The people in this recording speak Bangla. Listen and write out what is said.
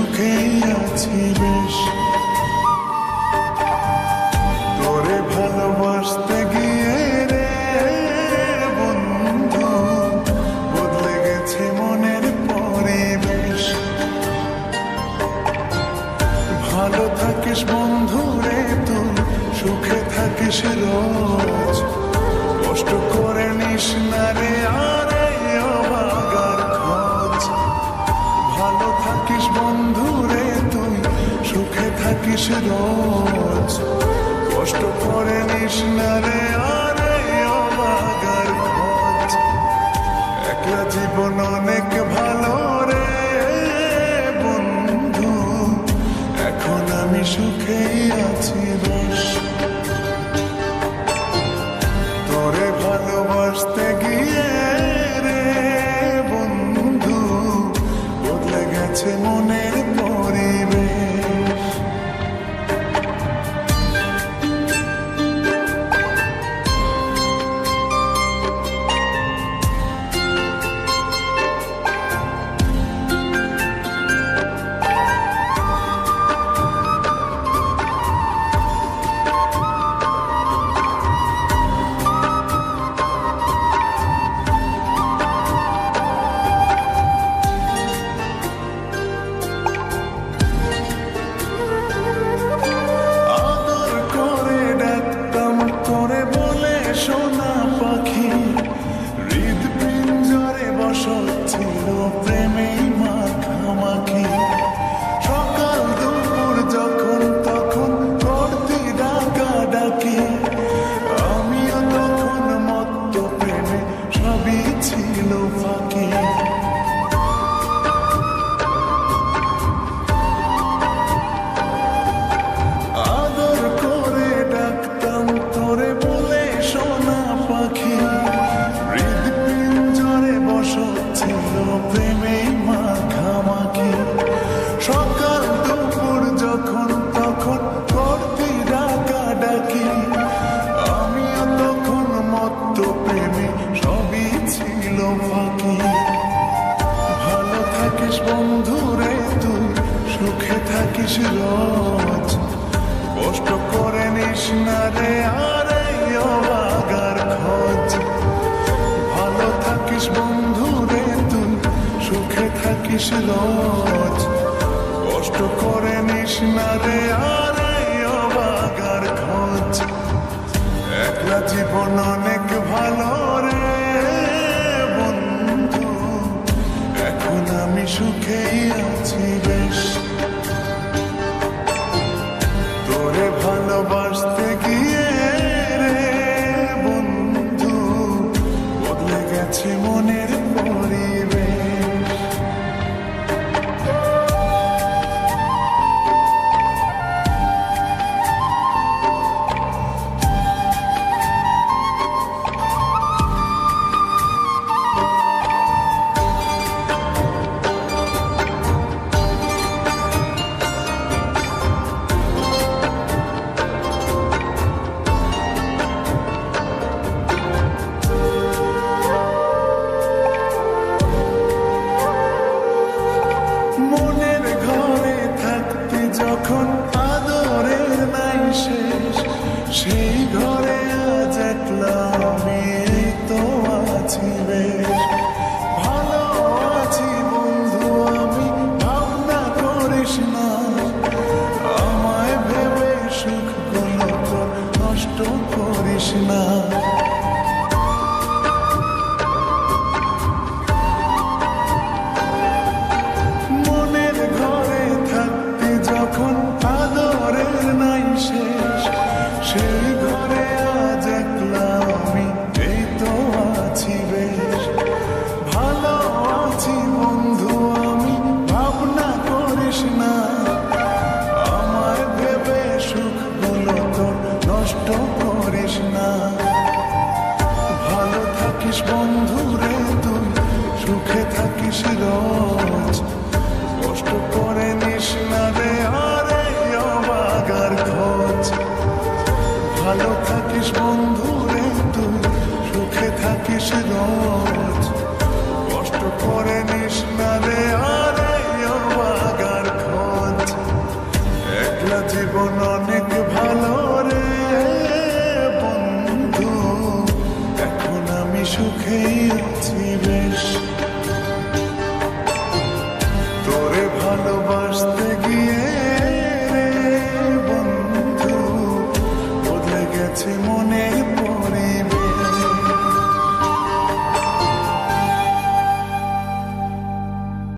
সুখেই ভালোবাসতে গিয়ে বদলে গেছে মনের পরিবেশ। ভালো থাকিস বন্ধু রে সুখে থাকিস কষ্ট করে নিস না রে থাকিস রোজ। কষ্ট করে নিস না রে, আরে অবাগার খোঁজ। একলা জীবন অনেক ভালো রে বন্ধু। এখন আমি সুখেই আছি, বেশ। থাকিস বন্ধু রে তুই, সুখে থাকিস রোজ। কষ্ট করে নিস না রে খোঁজ। ভালো থাকিস তুই, সুখে থাকিস রোজ। কষ্ট করে নিস না রে আরে অবাগার খোঁজ। একলা জীবন অনেক এখন আদরের নাই শেষ। সেই ঘরে আজ একলা আমি, এই তো আছি বেশ। ভালো আছি বন্ধু আমি, ভাবনা করিস না। আমার ভেবে সুখগুলো তোর নষ্ট করিস না। ভালো থাকিস বন্ধু রে তুই, সুখে থাকিস রোজ।